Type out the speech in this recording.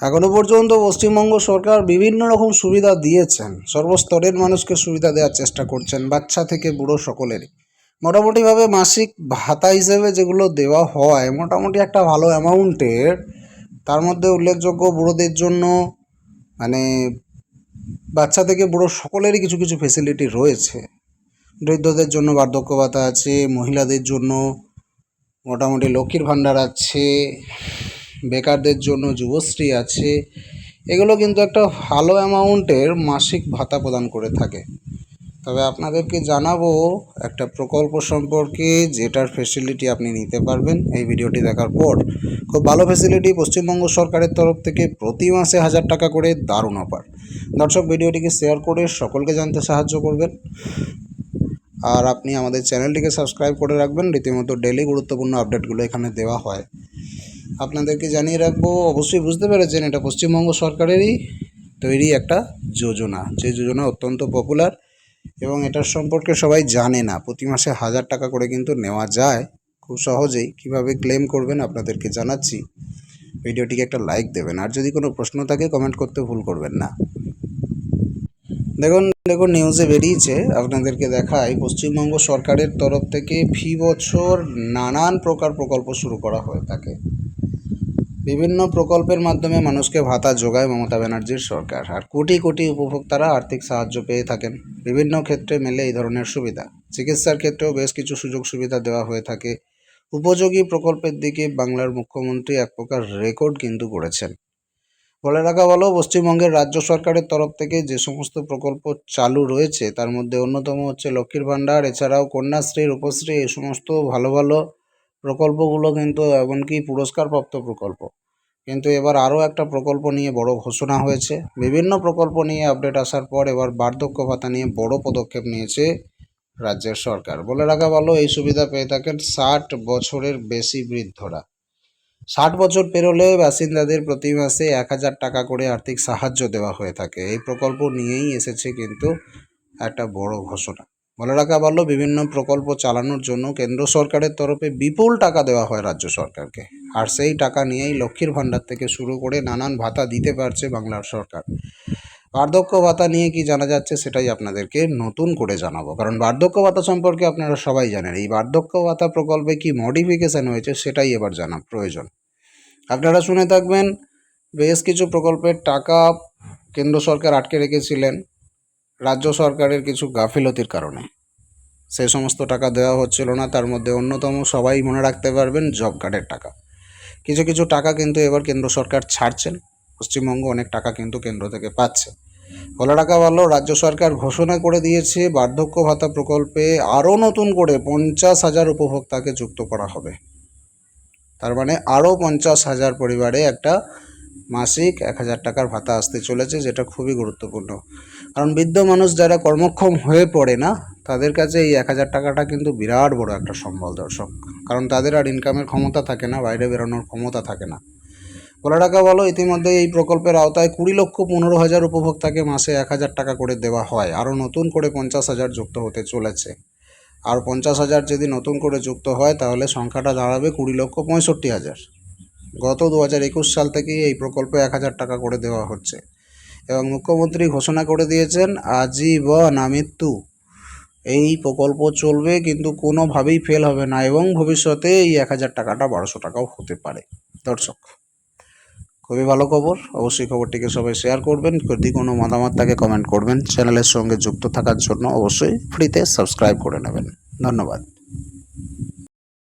এখনও পর্যন্ত পশ্চিমবঙ্গ সরকার বিভিন্ন রকম সুবিধা দিয়েছেন। সর্বস্তরের মানুষকে সুবিধা দেওয়ার চেষ্টা করছেন, বাচ্চা থেকে বুড়ো সকলেরই। মোটামুটিভাবে মাসিক ভাতা হিসেবে যেগুলো দেওয়া হয়, মোটামুটি একটা ভালো অ্যামাউন্টের। তার মধ্যে উল্লেখযোগ্য বুড়োদের জন্য মানে বাচ্চা থেকে বুড়ো সকলেরই কিছু কিছু ফেসিলিটি রয়েছে। বৃদ্ধদের জন্য বার্ধক্য ভাতা আছে, মহিলাদের জন্য মোটামুটি লক্ষ্মীর ভাণ্ডার আছে। বেকারদের জন্য যুবশ্রী আছে, এগুলো কিন্তু একটা ভালো অ্যামাউন্টের মাসিক ভাতা প্রদান করে থাকে। তবে আপনাদেরকে জানাব একটা প্রকল্প সম্পর্কে যেটার ফেসিলিটি আপনি নিতে পারবেন। এই ভিডিওটি দেখার পর খুব ভালো ফেসিলিটি পশ্চিমবঙ্গ সরকারের তরফ থেকে প্রতি মাসে হাজার টাকা করে দারুণ অফার। দর্শক, ভিডিওটিকে শেয়ার করে সকলকে জানতে সাহায্য করবেন। আর আপনি আমাদের চ্যানেলটিকে সাবস্ক্রাইব করে রাখবেন। রীতিমতো ডেলি গুরুত্বপূর্ণ আপডেটগুলো এখানে দেওয়া হয়। আপনাদেরকে জানিয়ে রাখব, অবশ্যই বুঝতে পেরেছেন, এটা পশ্চিমবঙ্গ সরকারেরই তৈরি একটা যোজনা। যে যোজনা অত্যন্ত পপুলার এবং এটার সম্পর্কে সবাই জানে না। প্রতি মাসে হাজার টাকা করে কিন্তু নেওয়া যায়। খুব সহজেই কীভাবে ক্লেম করবেন আপনাদেরকে জানাচ্ছি। ভিডিওটিকে একটা লাইক দেবেন। আর যদি কোনো প্রশ্ন থাকে কমেন্ট করতে ভুল করবেন না। দেখুন দেখুন নিউজে বেরিয়েছে। আপনাদেরকে দেখায় পশ্চিমবঙ্গ সরকারের তরফ থেকে ফি বছর নানান প্রকার প্রকল্প শুরু করা হয়ে থাকে বিভিন্ন প্রকল্পের মাধ্যমে মানুষকে ভাতা যোগায় মমতা ব্যানার্জির সরকার। আর কোটি কোটি উপভোক্তারা আর্থিক সাহায্য পেয়ে থাকেন। বিভিন্ন ক্ষেত্রে মেলে এই ধরনের সুবিধা। চিকিৎসার ক্ষেত্রেও বেশ কিছু সুযোগ সুবিধা দেওয়া হয়ে থাকে। উপযোগী প্রকল্পের দিকে বাংলার মুখ্যমন্ত্রী এক প্রকার রেকর্ড কিন্তু করেছেন বলে রাখা বলো পশ্চিমবঙ্গের রাজ্য সরকারের তরফ থেকে যে সমস্ত প্রকল্প চালু রয়েছে, তার মধ্যে অন্যতম হচ্ছে লক্ষ্মীর ভাণ্ডার, এছাড়াও কন্যাশ্রী, রূপশ্রী এই সমস্ত ভালো ভালো প্রকল্পগুলো কিন্তু এমনকি পুরস্কারপ্রাপ্ত প্রকল্প। কিন্তু এবার আরও একটা প্রকল্প নিয়ে বড় ঘোষণা হয়েছে। বিভিন্ন প্রকল্প নিয়ে আপডেট আসার পর এবার বার্ধক্য ভাতা নিয়ে বড় পদক্ষেপ নিয়েছে রাজ্যের সরকার। বলে রাখা ভালো, এই সুবিধা পেয়ে থাকেন ষাট বছরের বেশি বৃদ্ধরা। ষাট বছর পেরোলে বাসিন্দাদের প্রতি মাসে এক হাজার টাকা করে আর্থিক সাহায্য দেওয়া হয়ে থাকে। এই প্রকল্প নিয়েই এসেছে কিন্তু একটা বড় ঘোষণা। বলে রাখা ভালো বিভিন্ন প্রকল্প চালানোর জন্য কেন্দ্র সরকারের তরফে বিপুল টাকা দেওয়া হয় রাজ্য সরকারকে। আর সেই টাকা নিয়েই লক্ষ্মীর ভাণ্ডার থেকে শুরু করে নানান ভাতা দিতে পারছে বাংলার সরকার। বার্ধক্য ভাতা নিয়ে কি জানা যাচ্ছে সেটাই আপনাদেরকে নতুন করে জানাব। কারণ বার্ধক্য ভাতা সম্পর্কে আপনারা সবাই জানেন, এই বার্ধক্য ভাতা প্রকল্পে কি মডিফিকেশান হয়েছে সেটাই এবার জানা প্রয়োজন। আপনারা শুনে থাকবেন, বেশ কিছু প্রকল্পের টাকা কেন্দ্র সরকার আটকে রেখেছিলেন। রাজ্য সরকারের কিছু গাফিলতির কারণে। সেই সমস্ত টাকা দেওয়া হচ্ছিল না, তার মধ্যে অন্যতম সবাই মনে রাখতে পারবেন জব কার্ডের টাকা। কিছু কিছু টাকা কিন্তু এবার কেন্দ্র সরকার ছাড়ছেন। পশ্চিমবঙ্গ অনেক টাকা কিন্তু কেন্দ্র থেকে পাচ্ছে। বলে রাখা ভালো রাজ্য সরকার ঘোষণা করে দিয়েছে, বার্ধক্য ভাতা প্রকল্পে আরও নতুন করে পঞ্চাশ হাজার উপভোক্তাকে যুক্ত করা হবে। তার মানে আরও পঞ্চাশ হাজার পরিবারে একটা মাসিক এক হাজার টাকার ভাতা আসতে চলেছে, যেটা খুবই গুরুত্বপূর্ণ। কারণ বৃদ্ধ মানুষ যারা কর্মক্ষম হয়ে পড়ে না, তাদের কাছে এই এক হাজার টাকাটা কিন্তু বিরাট বড় একটা সম্বল দর্শক। কারণ তাদের আর ইনকামের ক্ষমতা থাকে না, বাইরে বেরোনোর ক্ষমতা থাকে না। বলে টাকা বলো ইতিমধ্যে এই প্রকল্পের আওতায় কুড়ি লক্ষ পনেরো হাজার উপভোক্তাকে মাসে এক হাজার টাকা করে দেওয়া হয়। আরও নতুন করে পঞ্চাশ হাজার যুক্ত হতে চলেছে। আর পঞ্চাশ হাজার যদি নতুন করে যুক্ত হয়, তাহলে সংখ্যাটা দাঁড়াবে কুড়ি লক্ষ পঁয়ষট্টি হাজার। গত দু হাজার একুশ সাল থেকেই এই প্রকল্পে এক হাজার টাকা করে দেওয়া হচ্ছে। এবং মুখ্যমন্ত্রী ঘোষণা করে দিয়েছেন, আজীবন আমৃত্যু। এই প্রকল্প চলবে কিন্তু কোনোভাবেই ফেল হবে না এবং ভবিষ্যতে এই এক হাজার টাকাটা বারোশো টাকাও হতে পারে। দর্শক, খুবই ভালো খবর। অবশ্যই খবরটিকে সবাই শেয়ার করবেন। যদি কোনো মতামত থাকে কমেন্ট করবেন। চ্যানেলের সঙ্গে যুক্ত থাকার জন্য অবশ্যই ফ্রিতে সাবস্ক্রাইব করে নেবেন। ধন্যবাদ।